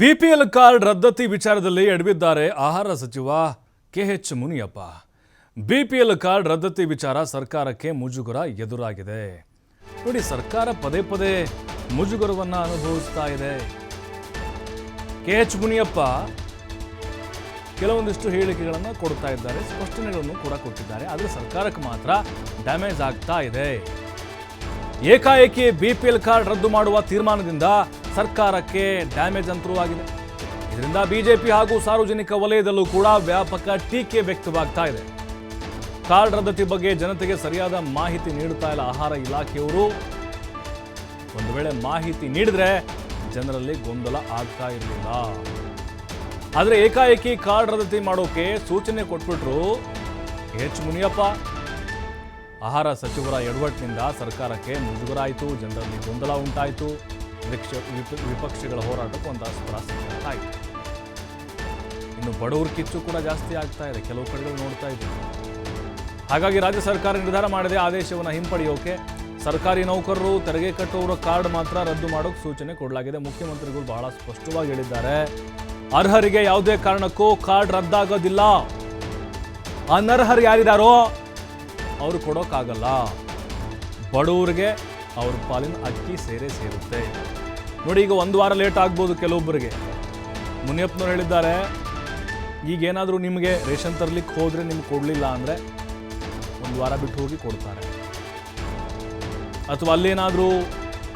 BPL card ರದ್ದತಿ ವಿಚಾರದಲ್ಲಿ ಎಡವಿದ್ದಾರೆ ಆಹಾರ ಸಚಿವ ಕೆಎಚ್ ಮುನಿಯಪ್ಪ. ಬಿಪಿಎಲ್ ಕಾರ್ಡ್ ರದ್ದತಿ ವಿಚಾರ ಸರ್ಕಾರಕ್ಕೆ ಮುಜುಗರ ಎದುರಾಗಿದೆ. ನೋಡಿ, ಸರ್ಕಾರ ಪದೇ ಪದೇ ಮುಜುಗರವನ್ನು ಅನುಭವಿಸ್ತಾ ಇದೆ. ಕೆಎಚ್ ಮುನಿಯಪ್ಪ ಕೆಲವೊಂದಿಷ್ಟು ಹೇಳಿಕೆಗಳನ್ನು ಕೊಡ್ತಾ ಇದ್ದಾರೆ, ಸ್ಪಷ್ಟನೆಗಳನ್ನು ಕೂಡ ಕೊಟ್ಟಿದ್ದಾರೆ, ಆದರೆ ಸರ್ಕಾರಕ್ಕೆ ಮಾತ್ರ ಡ್ಯಾಮೇಜ್ ಆಗ್ತಾ ಇದೆ. ಏಕಾಏಕಿ ಬಿಪಿಎಲ್ ಕಾರ್ಡ್ ರದ್ದು ಮಾಡುವ ತೀರ್ಮಾನದಿಂದ ಸರ್ಕಾರಕ್ಕೆ ಡ್ಯಾಮೇಜ್ ಅಂತರೂ ಆಗಿದೆ. ಇದರಿಂದ ಬಿಜೆಪಿ ಹಾಗೂ ಸಾರ್ವಜನಿಕ ವಲಯದಲ್ಲೂ ಕೂಡ ವ್ಯಾಪಕ ಟೀಕೆ ವ್ಯಕ್ತವಾಗ್ತಾ ಇದೆ. ಕಾರ್ಡ್ ರದ್ದತಿ ಬಗ್ಗೆ ಜನತೆಗೆ ಸರಿಯಾದ ಮಾಹಿತಿ ನೀಡುತ್ತಾ ಇಲ್ಲ. ಆಹಾರ ಇಲಾಖೆಯವರು ಒಂದು ವೇಳೆ ಮಾಹಿತಿ ನೀಡಿದ್ರೆ ಜನರಲ್ಲಿ ಗೊಂದಲ ಆಗ್ತಾ ಇರಲಿಲ್ಲ. ಆದರೆ ಏಕಾಏಕಿ ಕಾರ್ಡ್ ರದ್ದತಿ ಮಾಡೋಕೆ ಸೂಚನೆ ಕೊಟ್ಬಿಟ್ರು ಎಚ್ ಮುನಿಯಪ್ಪ. ಆಹಾರ ಸಚಿವರ ಎಡವಟ್ಟಿನಿಂದ ಸರ್ಕಾರಕ್ಕೆ ಮುಜುಗರ ಆಯಿತು ಜನರಲ್ಲಿ ಗೊಂದಲ ಉಂಟಾಯಿತು. ವಿಪಕ್ಷ ವಿಪ- ವಿಪಕ್ಷಗಳ ಹೋರಾಟಕ್ಕೂ ಒಂದು ಅಸ್ತ್ರ ಆಯಿತು ಇನ್ನು ಬಡವರ ಕಿಚ್ಚು ಕೂಡ ಜಾಸ್ತಿ ಆಗ್ತಾ ಇದೆ, ಕೆಲವು ಕಡೆಗಳು ನೋಡ್ತಾ ಇದ್ದೀವಿ ಹಾಗಾಗಿ ರಾಜ್ಯ ಸರ್ಕಾರ ನಿರ್ಧಾರ ಮಾಡಿದೆ, ಆದೇಶವನ್ನು ಹಿಂಪಡೆಯೋಕೆ. ಸರ್ಕಾರಿ ನೌಕರರು ತೆರಿಗೆ ಕಟ್ಟುವವರ ಕಾರ್ಡ್ ಮಾತ್ರ ರದ್ದು ಮಾಡೋಕೆ ಸೂಚನೆ ಕೊಡಲಾಗಿದೆ. ಮುಖ್ಯಮಂತ್ರಿಗಳು ಬಹಳ ಸ್ಪಷ್ಟವಾಗಿ ಹೇಳಿದ್ದಾರೆ. ಅರ್ಹರಿಗೆ ಯಾವುದೇ ಕಾರಣಕ್ಕೂ ಕಾರ್ಡ್ ರದ್ದಾಗೋದಿಲ್ಲ. ಅನರ್ಹರು ಯಾರಿದಾರೋ ಅವರು ಕೊಡೋಕ್ಕಾಗಲ್ಲ. ಬಡವ್ರಿಗೆ ಅವ್ರ ಪಾಲಿನ ಅಕ್ಕಿ ಸೇರೇ ಸೇರುತ್ತೆ. ನೋಡಿ, ಈಗ ಒಂದು ವಾರ ಲೇಟ್ ಆಗ್ಬೋದು ಕೆಲವೊಬ್ಬರಿಗೆ. ಮುನಿಯಪ್ಪನವ್ರು ಹೇಳಿದ್ದಾರೆ, ಈಗೇನಾದರೂ ನಿಮಗೆ ರೇಷನ್ ತರಲಿಕ್ಕೆ ಹೋದರೆ ನಿಮ್ಗೆ ಕೊಡಲಿಲ್ಲ ಅಂದರೆ ಒಂದು ವಾರ ಬಿಟ್ಟು ಹೋಗಿ ಕೊಡ್ತಾರೆ. ಅಥವಾ ಅಲ್ಲೇನಾದರೂ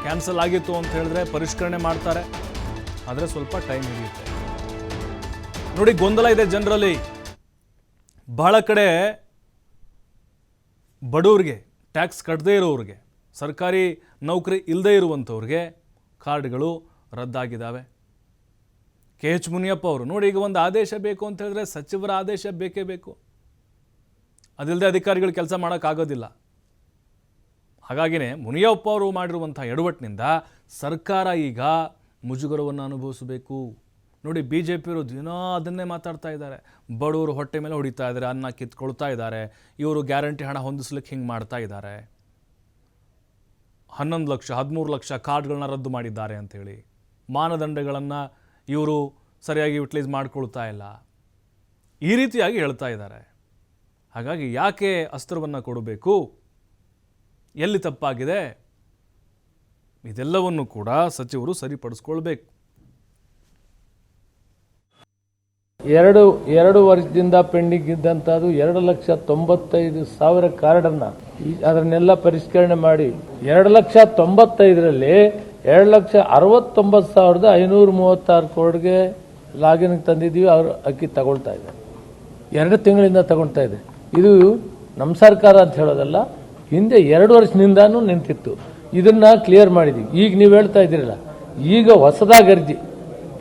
ಕ್ಯಾನ್ಸಲ್ ಆಗಿತ್ತು ಅಂತ ಹೇಳಿದ್ರೆ ಪರಿಷ್ಕರಣೆ ಮಾಡ್ತಾರೆ. ಆದರೆ ಸ್ವಲ್ಪ ಟೈಮ್ ಹಿಡಿಯುತ್ತೆ. ನೋಡಿ, ಗೊಂದಲ ಇದೆ ಜನರಲ್ಲಿ. ಬಹಳ ಕಡೆ ಬಡವ್ರಿಗೆ ಟ್ಯಾಕ್ಸ್ ಕಟ್ಟದೇ ಇರೋರಿಗೆ ಸರ್ಕಾರಿ ನೌಕರಿ ಇಲ್ಲದೇ ಇರುವಂಥವ್ರಿಗೆ ಕಾರ್ಡ್ಗಳು ರದ್ದಾಗಿದ್ದಾವೆ ಕೆ. ಎಚ್. ಮುನಿಯಪ್ಪ ಅವರು, ನೋಡಿ ಈಗ ಒಂದು ಆದೇಶ ಬೇಕು ಅಂತ ಹೇಳಿದ್ರೆ ಸಚಿವರ ಆದೇಶ ಬೇಕೇ ಬೇಕು. ಅದಿಲ್ಲದೆ ಅಧಿಕಾರಿಗಳು ಕೆಲಸ ಮಾಡೋಕ್ಕಾಗೋದಿಲ್ಲ. ಹಾಗಾಗಿನೇ ಮುನಿಯಪ್ಪ ಅವರು ಮಾಡಿರುವಂಥ ಎಡವಟ್ಟಿನಿಂದ ಸರ್ಕಾರ ಈಗ ಮುಜುಗರವನ್ನು ಅನುಭವಿಸಬೇಕು. ನೋಡಿ ಬಿ ಜೆ ಪಿಯವರು ದಿನ ಅದನ್ನೇ ಮಾತಾಡ್ತಾ ಇದ್ದಾರೆ. ಬಡವರು ಹೊಟ್ಟೆ ಮೇಲೆ ಹೊಡಿತಾ ಇದ್ದಾರೆ, ಅನ್ನ ಕಿತ್ಕೊಳ್ತಾ ಇದ್ದಾರೆ, ಇವರು ಗ್ಯಾರಂಟಿ ಹಣ ಹೊಂದಿಸ್ಲಿಕ್ಕೆ ಹಿಂಗೆ ಮಾಡ್ತಾ ಇದ್ದಾರೆ. ಹನ್ನೊಂದು ಲಕ್ಷ, ಹದಿಮೂರು ಲಕ್ಷ ಕಾರ್ಡ್ಗಳನ್ನ ರದ್ದು ಮಾಡಿದ್ದಾರೆ ಅಂಥೇಳಿ ಮಾನದಂಡಗಳನ್ನು ಇವರು ಸರಿಯಾಗಿ ಯುಟಿಲೈಸ್ ಮಾಡ್ಕೊಳ್ತಾ ಇಲ್ಲ. ಈ ರೀತಿಯಾಗಿ ಹೇಳ್ತಾ ಇದ್ದಾರೆ. ಹಾಗಾಗಿ ಯಾಕೆ ಅಸ್ತ್ರವನ್ನು ಕೊಡಬೇಕು? ಎಲ್ಲಿ ತಪ್ಪಾಗಿದೆ? ಇದೆಲ್ಲವನ್ನು ಕೂಡ ಸಚಿವರು ಸರಿಪಡಿಸ್ಕೊಳ್ಬೇಕು. ಎರಡು ಎರಡು ವರ್ಷದಿಂದ ಪೆಂಡಿಂಗ್ ಇದ್ದಂಥದ್ದು ಎರಡು ಲಕ್ಷ ತೊಂಬತ್ತೈದು ಸಾವಿರ ಕಾರ್ಡನ್ನು ಅದನ್ನೆಲ್ಲ ಪರಿಷ್ಕರಣೆ ಮಾಡಿ. ಎರಡು ಲಕ್ಷ ತೊಂಬತ್ತೈದರಲ್ಲಿ ಎರಡು ಲಕ್ಷ ಅರವತ್ತೊಂಬತ್ತು ಸಾವಿರದ ಐನೂರ ಮೂವತ್ತಾರು ಕೋಡ್ಗೆ ಲಾಗಿನ್ ತಂದಿದ್ದೀವಿ, ಅವರು ಅಕ್ಕಿ ತಗೊಳ್ತಾ ಇದೆ. ಎರಡು ತಿಂಗಳಿಂದ ತಗೊಳ್ತಾ ಇದೆ. ಇದು ನಮ್ಮ ಸರ್ಕಾರ ಅಂತ ಹೇಳೋದಲ್ಲ, ಹಿಂದೆ ಎರಡು ವರ್ಷದಿಂದಾನು ನಿಂತಿತ್ತು. ಇದನ್ನ ಕ್ಲಿಯರ್ ಮಾಡಿದ್ದೀವಿ ಈಗ ನೀವು ಹೇಳ್ತಾ ಇದ್ದೀರಲ್ಲ, ಈಗ ಹೊಸದಾಗಿ ಅರ್ಜಿ.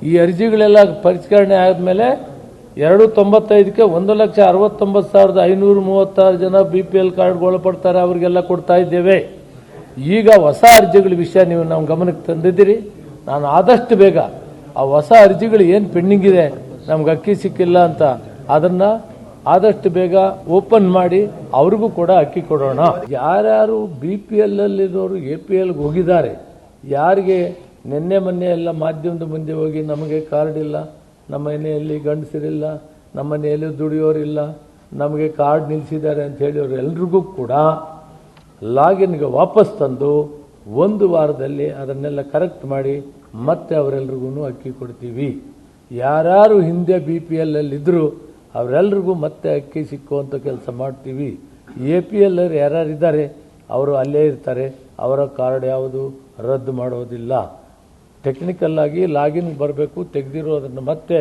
ಈ ಅರ್ಜಿಗಳೆಲ್ಲ ಪರಿಷ್ಕರಣೆ ಆದಮೇಲೆ ಎರಡು ತೊಂಬತ್ತೈದಕ್ಕೆ ಒಂದು ಲಕ್ಷ ಅರವತ್ತೊಂಬತ್ತು ಸಾವಿರದ ಐನೂರ ಮೂವತ್ತಾರು ಜನ ಬಿ ಪಿ ಎಲ್ ಕಾರ್ಡ್ಗೆ ಒಳಪಡ್ತಾರೆ ಅವರಿಗೆಲ್ಲ ಕೊಡ್ತಾ ಇದ್ದೇವೆ. ಈಗ ಹೊಸ ಅರ್ಜಿಗಳ ವಿಷಯ ನೀವು ನಮ್ಮ ಗಮನಕ್ಕೆ ತಂದಿದ್ದೀರಿ. ನಾನು ಆದಷ್ಟು ಬೇಗ ಆ ಹೊಸ ಅರ್ಜಿಗಳು ಏನು ಪೆಂಡಿಂಗ್ ಇದೆ, ನಮ್ಗೆ ಅಕ್ಕಿ ಸಿಕ್ಕಿಲ್ಲ ಅಂತ ಅದನ್ನ ಆದಷ್ಟು ಬೇಗ ಓಪನ್ ಮಾಡಿ ಅವ್ರಿಗೂ ಕೂಡ ಅಕ್ಕಿ ಕೊಡೋಣ. ಯಾರ್ಯಾರು ಬಿ ಪಿ ಎಲ್ ಅಲ್ಲಿರೋರು ಎ ಪಿ ಎಲ್ಗೆ ಹೋಗಿದ್ದಾರೆ, ಯಾರಿಗೆ ನಿನ್ನೆ ಮೊನ್ನೆ ಎಲ್ಲ ಮಾಧ್ಯಮದ ಮುಂದೆ ಹೋಗಿ ನಮಗೆ ಕಾರ್ಡ್ ಇಲ್ಲ ನಮ್ಮ ಮನೆಯಲ್ಲಿ ಗಂಡಸರಿಲ್ಲ, ನಮ್ಮ ಮನೆಯಲ್ಲಿ ದುಡಿಯೋರಿಲ್ಲ, ನಮಗೆ ಕಾರ್ಡ್ ನಿಲ್ಲಿಸಿದ್ದಾರೆ ಅಂತ ಹೇಳಿದವರು ಎಲ್ರಿಗೂ ಕೂಡ ಲಾಗಿನ್ಗೆ ವಾಪಸ್ ತಂದು ಒಂದು ವಾರದಲ್ಲಿ ಅದನ್ನೆಲ್ಲ ಕರೆಕ್ಟ್ ಮಾಡಿ ಮತ್ತೆ ಅವರೆಲ್ರಿಗೂ ಅಕ್ಕಿ ಕೊಡ್ತೀವಿ. ಯಾರ್ಯಾರು ಹಿಂದೆ ಬಿ ಪಿ ಎಲ್ ಇದ್ರು ಅವರೆಲ್ರಿಗೂ ಮತ್ತೆ ಅಕ್ಕಿ ಸಿಕ್ಕುವಂಥ ಕೆಲಸ ಮಾಡ್ತೀವಿ. ಎ ಪಿ ಎಲ್ ಯಾರ್ಯಾರು ಇದ್ದಾರೆ ಅವರು ಅಲ್ಲೇ ಇರ್ತಾರೆ, ಅವರ ಕಾರ್ಡ್ ಯಾವುದು, ರದ್ದು ಮಾಡೋದಿಲ್ಲ. ಟೆಕ್ನಿಕಲ್ ಆಗಿ ಲಾಗಿನ್ ಬರಬೇಕು ತೆಗೆದಿರೋದನ್ನು ಮತ್ತೆ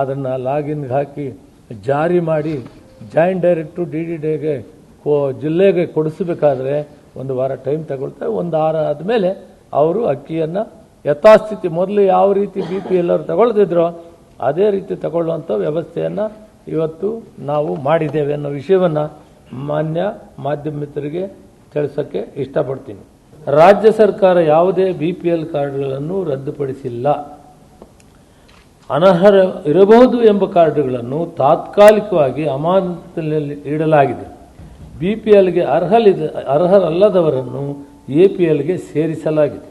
ಅದನ್ನು ಲಾಗಿನ್ಗೆ ಹಾಕಿ ಜಾರಿ ಮಾಡಿ ಜಾಯಿಂಟ್ ಡೈರೆಕ್ಟು ಡಿ ಡಿ ಡಿಗೆ ಜಿಲ್ಲೆಗೆ ಕೊಡಿಸಬೇಕಾದ್ರೆ ಒಂದು ವಾರ ಟೈಮ್ ತಗೊಳ್ತಾರೆ ಒಂದು ವಾರ ಆದಮೇಲೆ ಅವರು ಅಕ್ಕಿಯನ್ನು ಯಥಾಸ್ಥಿತಿ ಮೊದಲು ಯಾವ ರೀತಿ ಬಿ ಪಿ ಎಲ್ಲರು ತಗೊಳ್ತಿದ್ರೋ ಅದೇ ರೀತಿ ತಗೊಳ್ಳುವಂಥ ವ್ಯವಸ್ಥೆಯನ್ನು ಇವತ್ತು ನಾವು ಮಾಡಿದ್ದೇವೆ ಅನ್ನೋ ವಿಷಯವನ್ನು ಮಾನ್ಯ ಮಾಧ್ಯಮ ಮಿತ್ರರಿಗೆ ತಿಳಿಸೋಕ್ಕೆ ಇಷ್ಟಪಡ್ತೀನಿ. ರಾಜ್ಯ ಸರ್ಕಾರ ಯಾವುದೇ ಬಿ ಪಿ ಎಲ್ ಕಾರ್ಡ್ಗಳನ್ನು ರದ್ದುಪಡಿಸಿಲ್ಲ. ಅನರ್ಹರ ಇರಬಹುದು ಎಂಬ ಕಾರ್ಡ್ಗಳನ್ನು ತಾತ್ಕಾಲಿಕವಾಗಿ ಅಮಾನತಿನಲ್ಲಿ ಇಡಲಾಗಿದೆ. ಬಿ ಪಿ ಎಲ್ಗೆ ಅರ್ಹಲಿದ, ಅರ್ಹರಲ್ಲದವರನ್ನು ಎ ಪಿ ಎಲ್ಗೆ ಸೇರಿಸಲಾಗಿದೆ.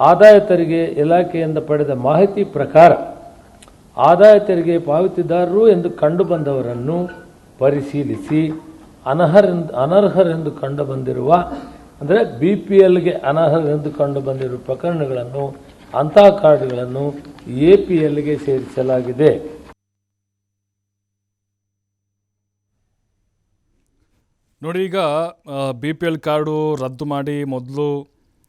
ಆದಾಯ ತೆರಿಗೆ ಇಲಾಖೆಯಿಂದ ಪಡೆದ ಮಾಹಿತಿ ಪ್ರಕಾರ ಆದಾಯ ತೆರಿಗೆ ಪಾವತಿದಾರರು ಎಂದು ಕಂಡುಬಂದವರನ್ನು ಪರಿಶೀಲಿಸಿ ಅನರ್ಹರೆಂದು ಅನರ್ಹರೆಂದು ಕಂಡುಬಂದಿರುವ ಅಂದರೆ ಬಿ ಪಿ ಎಲ್ಗೆ ಅನರ್ಹರೆಂದು ಕಂಡುಬಂದಿರುವ ಪ್ರಕರಣಗಳನ್ನು, ಅಂತಹ ಕಾರ್ಡ್ಗಳನ್ನು ಎ ಪಿ ಎಲ್ಗೆ ಸೇರಿಸಲಾಗಿದೆ. ನೋಡಿ, ಈಗ ಬಿ ಪಿ ಎಲ್ ಕಾರ್ಡು ರದ್ದು ಮಾಡಿ ಮೊದಲು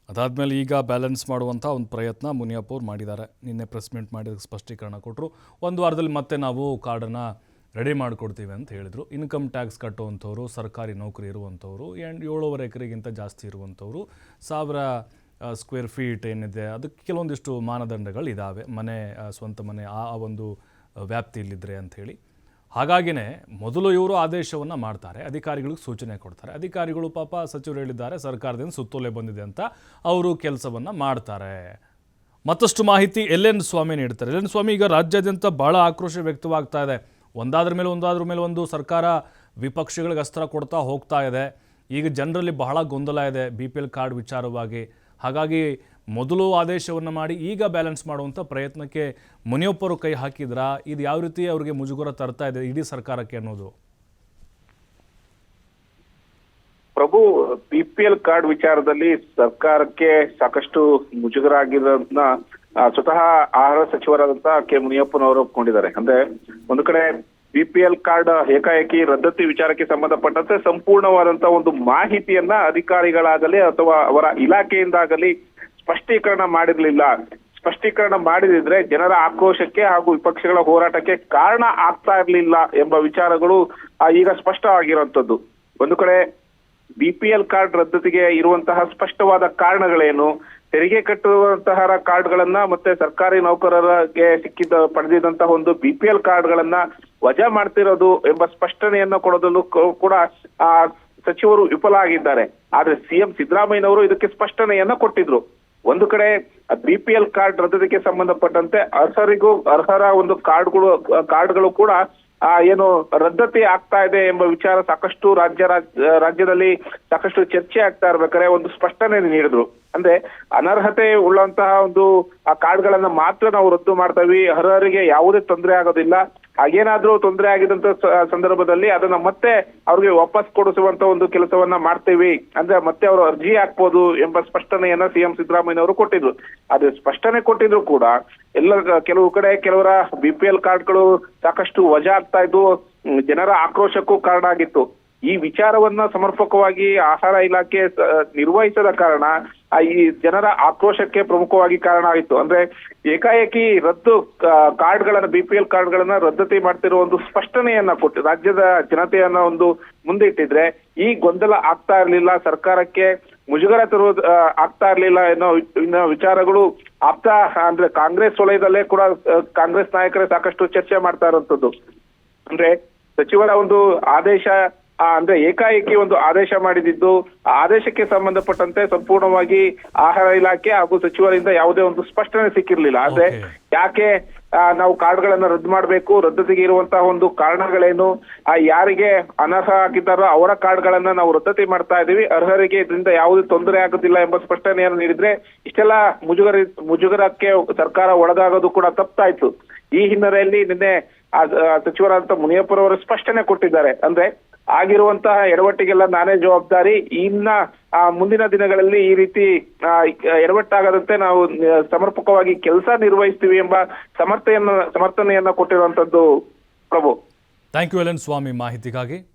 ಅದಾದಮೇಲೆ ಈಗ ಬ್ಯಾಲೆನ್ಸ್ ಮಾಡುವಂಥ ಒಂದು ಪ್ರಯತ್ನ ಮುನಿಯಪ್ಪ ಅವ್ರು ಮಾಡಿದ್ದಾರೆ. ನಿನ್ನೆ ಪ್ರೆಸ್ ಮೀಟ್ ಮಾಡಿ ಸ್ಪಷ್ಟೀಕರಣ ಕೊಟ್ಟರು ಒಂದು ವಾರದಲ್ಲಿ ಮತ್ತೆ ನಾವು ಕಾರ್ಡನ್ನು ರೆಡಿ ಮಾಡಿಕೊಡ್ತೀವಿ ಅಂತ ಹೇಳಿದರು. ಇನ್ಕಮ್ ಟ್ಯಾಕ್ಸ್ ಕಟ್ಟುವಂಥವ್ರು, ಸರ್ಕಾರಿ ನೌಕರಿ ಇರುವಂಥವ್ರು ಆ್ಯಂಡ್ ಏಳುವರೆ ಎಕರೆಗಿಂತ ಜಾಸ್ತಿ ಇರುವಂಥವ್ರು, ಸಾವಿರ ಸ್ಕ್ವೇರ್ ಫೀಟ್ ಏನಿದೆ, ಅದಕ್ಕೆ ಕೆಲವೊಂದಿಷ್ಟು ಮಾನದಂಡಗಳು ಇದ್ದಾವೆ ಮನೆ ಸ್ವಂತ ಮನೆ, ಆ ಒಂದು ವ್ಯಾಪ್ತಿಯಲ್ಲಿದ್ದರೆ ಅಂಥೇಳಿ ಹಾಗಾಗಿನೇ ಮೊದಲು ಇವರು ಆದೇಶವನ್ನು ಮಾಡ್ತಾರೆ, ಅಧಿಕಾರಿಗಳಿಗೆ ಸೂಚನೆ ಕೊಡ್ತಾರೆ. ಅಧಿಕಾರಿಗಳು ಪಾಪ ಸಚಿವರು ಹೇಳಿದ್ದಾರೆ, ಸರ್ಕಾರದಿಂದ ಸುತ್ತೋಲೆ ಬಂದಿದೆ ಅಂತ ಅವರು ಕೆಲಸವನ್ನು ಮಾಡ್ತಾರೆ. ಮತ್ತಷ್ಟು ಮಾಹಿತಿ ಎಲ್ ಸ್ವಾಮಿ ನೀಡ್ತಾರೆ. ಎಲ್ ಎನ್ ಸ್ವಾಮಿ ಈಗ ರಾಜ್ಯಾದ್ಯಂತ ಭಾಳ ಆಕ್ರೋಶ ವ್ಯಕ್ತವಾಗ್ತಾ ಇದೆ. ಒಂದಾದ್ರ ಮೇಲೆ ಒಂದಾದ್ರ ಮೇಲೆ ಒಂದು ಸರ್ಕಾರ ವಿಪಕ್ಷಗಳಿಗೆ ಅಸ್ತ್ರ ಕೊಡ್ತಾ ಹೋಗ್ತಾ ಇದೆ. ಈಗ ಜನರಲ್ಲಿ ಬಹಳ ಗೊಂದಲ ಇದೆ ಬಿ ಪಿ ಎಲ್ ಕಾರ್ಡ್ ವಿಚಾರವಾಗಿ. ಹಾಗಾಗಿ ಮೊದಲು ಆದೇಶವನ್ನು ಮಾಡಿ ಈಗ ಬ್ಯಾಲೆನ್ಸ್ ಮಾಡುವಂಥ ಪ್ರಯತ್ನಕ್ಕೆ ಮುನಿಯೊಬ್ಬರು ಕೈ ಹಾಕಿದ್ರಾ? ಇದು ಯಾವ ರೀತಿ ಅವರಿಗೆ ಮುಜುಗರ ತರ್ತಾ ಇದೆ ಇಡೀ ಸರ್ಕಾರಕ್ಕೆ ಅನ್ನೋದು? Prabhu, B P L card ವಿಚಾರದಲ್ಲಿ ಸರ್ಕಾರಕ್ಕೆ ಸಾಕಷ್ಟು ಮುಜುಗರ ಆಗಿರೋದನ್ನ ಸ್ವತಃ ಆಹಾರ ಸಚಿವರಾದಂತಹ ಕೆ. ಮುನಿಯಪ್ಪನವರು ಒಪ್ಕೊಂಡಿದ್ದಾರೆ. ಅಂದ್ರೆ ಒಂದು ಕಡೆ ಬಿ ಪಿ ಎಲ್ ಕಾರ್ಡ್ ಏಕಾಏಕಿ ರದ್ದತಿ ವಿಚಾರಕ್ಕೆ ಸಂಬಂಧಪಟ್ಟಂತೆ ಸಂಪೂರ್ಣವಾದಂತಹ ಒಂದು ಮಾಹಿತಿಯನ್ನ ಅಧಿಕಾರಿಗಳಾಗಲಿ ಅಥವಾ ಅವರ ಇಲಾಖೆಯಿಂದಾಗಲಿ ಸ್ಪಷ್ಟೀಕರಣ ಮಾಡಿರ್ಲಿಲ್ಲ. ಸ್ಪಷ್ಟೀಕರಣ ಮಾಡಿದಿದ್ರೆ ಜನರ ಆಕ್ರೋಶಕ್ಕೆ ಹಾಗೂ ವಿಪಕ್ಷಗಳ ಹೋರಾಟಕ್ಕೆ ಕಾರಣ ಆಗ್ತಾ ಇರಲಿಲ್ಲ ಎಂಬ ವಿಚಾರಗಳು ಈಗ ಸ್ಪಷ್ಟವಾಗಿರುವಂತದ್ದು ಒಂದು ಕಡೆ ಬಿಪಿಎಲ್ ಕಾರ್ಡ್ ರದ್ದತಿಗೆ ಇರುವಂತಹ ಸ್ಪಷ್ಟವಾದ ಕಾರಣಗಳೇನು? ತೆರಿಗೆ ಕಟ್ಟುವಂತಹ ಕಾರ್ಡ್ಗಳನ್ನ ಮತ್ತೆ ಸರ್ಕಾರಿ ನೌಕರರಿಗೆ ಸಿಕ್ಕಿದ, ಪಡೆದಿದಂತಹ ಒಂದು ಬಿ ಪಿ ಎಲ್ ಕಾರ್ಡ್ಗಳನ್ನ ವಜಾ ಮಾಡ್ತಿರೋದು ಎಂಬ ಸ್ಪಷ್ಟನೆಯನ್ನ ಕೊಡೋದನ್ನು ಕೂಡ ಆ ಸಚಿವರು ವಿಫಲ ಆಗಿದ್ದಾರೆ ಆದ್ರೆ ಸಿಎಂ ಸಿದ್ದರಾಮಯ್ಯನವರು ಇದಕ್ಕೆ ಸ್ಪಷ್ಟನೆಯನ್ನ ಕೊಟ್ಟಿದ್ರು. ಒಂದು ಕಡೆ ಬಿ ಪಿ ಎಲ್ ಕಾರ್ಡ್ ರದ್ದತಿಗೆ ಸಂಬಂಧಪಟ್ಟಂತೆ ಅರ್ಹರಿಗೂ, ಅರ್ಹರ ಒಂದು ಕಾರ್ಡ್ಗಳು ಕಾರ್ಡ್ಗಳು ಕೂಡ ಏನು ರದ್ದತಿ ಆಗ್ತಾ ಇದೆ ಎಂಬ ವಿಚಾರ ಸಾಕಷ್ಟು ರಾಜ್ಯ, ರಾಜ್- ರಾಜ್ಯದಲ್ಲಿ ಸಾಕಷ್ಟು ಚರ್ಚೆ ಆಗ್ತಾ ಇರ್ಬೇಕಾದ್ರೆ ಒಂದು ಸ್ಪಷ್ಟನೆ ನೀಡಿದ್ರು. ಅಂದ್ರೆ ಅನರ್ಹತೆ ಉಳ್ಳಂತಹ ಒಂದು, ಆ ಕಾರ್ಡ್ಗಳನ್ನ ಮಾತ್ರ ನಾವು ರದ್ದು ಮಾಡ್ತೀವಿ. ಅರ್ಹರಿಗೆ ಯಾವುದೇ ತೊಂದರೆ ಆಗೋದಿಲ್ಲ. ಹಾಗೇನಾದ್ರೂ ತೊಂದರೆ ಆಗಿದಂತ ಸಂದರ್ಭದಲ್ಲಿ ಅದನ್ನ ಮತ್ತೆ ಅವ್ರಿಗೆ ವಾಪಸ್ ಕೊಡಿಸುವಂತ ಒಂದು ಕೆಲಸವನ್ನ ಮಾಡ್ತೀವಿ. ಅಂದ್ರೆ ಮತ್ತೆ ಅವರು ಅರ್ಜಿ ಹಾಕ್ಬೋದು ಎಂಬ ಸ್ಪಷ್ಟನೆಯನ್ನ ಸಿಎಂ ಸಿದ್ದರಾಮಯ್ಯನವರು ಕೊಟ್ಟಿದ್ರು. ಅದು ಸ್ಪಷ್ಟನೆ ಕೊಟ್ಟಿದ್ರು ಕೂಡ ಎಲ್ಲ ಕೆಲವು ಕಡೆ ಕೆಲವರ ಬಿ ಪಿ ಎಲ್ ಕಾರ್ಡ್ಗಳು ಸಾಕಷ್ಟು ವಜಾ ಆಗ್ತಾ ಇದ್ದು ಜನರ ಆಕ್ರೋಶಕ್ಕೂ ಕಾರಣ ಆಗಿತ್ತು. ಈ ವಿಚಾರವನ್ನ ಸಮರ್ಪಕವಾಗಿ ಆಹಾರ ಇಲಾಖೆ ನಿರ್ವಹಿಸದ ಕಾರಣ ಈ ಜನರ ಆಕ್ರೋಶಕ್ಕೆ ಪ್ರಮುಖವಾಗಿ ಕಾರಣ ಆಯಿತು. ಅಂದ್ರೆ ಏಕಾಏಕಿ ರದ್ದು ಕಾರ್ಡ್ಗಳನ್ನ ಬಿ ಪಿ ಎಲ್ ಕಾರ್ಡ್ಗಳನ್ನ ರದ್ದತಿ ಮಾಡ್ತಿರೋ ಒಂದು ಸ್ಪಷ್ಟನೆಯನ್ನ ಕೊಟ್ಟು, ರಾಜ್ಯದ ಜನತೆಯನ್ನ ಒಂದು ಮುಂದೆ ಇಟ್ಟಿದ್ರೆ ಈ ಗೊಂದಲ ಆಗ್ತಾ ಇರ್ಲಿಲ್ಲ, ಸರ್ಕಾರಕ್ಕೆ ಮುಜುಗರ ತರುವ ಆಗ್ತಾ ಇರ್ಲಿಲ್ಲ ಅನ್ನೋ ವಿಚಾರಗಳು ಆಗ್ತಾ, ಅಂದ್ರೆ ಕಾಂಗ್ರೆಸ್ ವಲಯದಲ್ಲೇ ಕೂಡ ಕಾಂಗ್ರೆಸ್ ನಾಯಕರೇ ಸಾಕಷ್ಟು ಚರ್ಚೆ ಮಾಡ್ತಾ ಇರುವಂತದ್ದು ಅಂದ್ರೆ ಸಚಿವರ ಒಂದು ಆದೇಶ ಅಂದ್ರೆ ಏಕಾಏಕಿ ಒಂದು ಆದೇಶ ಮಾಡಿದಿದ್ದು ಆದೇಶಕ್ಕೆ ಸಂಬಂಧಪಟ್ಟಂತೆ ಸಂಪೂರ್ಣವಾಗಿ ಆಹಾರ ಇಲಾಖೆ ಹಾಗೂ ಸಚಿವರಿಂದ ಯಾವುದೇ ಒಂದು ಸ್ಪಷ್ಟನೆ ಸಿಕ್ಕಿರ್ಲಿಲ್ಲ. ಆದ್ರೆ ಯಾಕೆ ನಾವು ಕಾರ್ಡ್ಗಳನ್ನ ರದ್ದು ಮಾಡಬೇಕು ರದ್ದತಿಗೆ ಇರುವಂತಹ ಒಂದು ಕಾರಣಗಳೇನು ಆ ಯಾರಿಗೆ ಅನರ್ಹ ಆಗಿದ್ದಾರೋ ಅವರ ಕಾರ್ಡ್ಗಳನ್ನ ನಾವು ರದ್ದತಿ ಮಾಡ್ತಾ ಇದೀವಿ ಅರ್ಹರಿಗೆ ಇದರಿಂದ ಯಾವುದೇ ತೊಂದರೆ ಆಗುದಿಲ್ಲ ಎಂಬ ಸ್ಪಷ್ಟನೆಯನ್ನು ನೀಡಿದ್ರೆ ಇಷ್ಟೆಲ್ಲ ಮುಜುಗರ ಮುಜುಗರಕ್ಕೆ ಸರ್ಕಾರ ಒಳಗಾಗೋದು ಕೂಡ ತಪ್ಪಾಯ್ತು. ಈ ಹಿನ್ನೆಲೆಯಲ್ಲಿ ನಿನ್ನೆ ಸಚಿವರಾದಂತ ಮುನಿಯಪ್ಪರವರು ಸ್ಪಷ್ಟನೆ ಕೊಟ್ಟಿದ್ದಾರೆ. ಅಂದ್ರೆ ಆಗಿರುವಂತಹ ಎಡವಟ್ಟಿಗೆಲ್ಲ ನಾನೇ ಜವಾಬ್ದಾರಿ. ಇನ್ನ ಮುಂದಿನ ದಿನಗಳಲ್ಲಿ ಈ ರೀತಿ ಎಡವಟ್ಟಾಗದಂತೆ ನಾವು ಸಮರ್ಪಕವಾಗಿ ಕೆಲಸ ನಿರ್ವಹಿಸ್ತೀವಿ ಎಂಬ ಸಮರ್ಥೆಯನ್ನ, ಸಮರ್ಥನೆಯನ್ನ ಕೊಟ್ಟಿರುವಂತದ್ದು Prabhu. Thank you L Swamy ಮಾಹಿತಿಗಾಗಿ.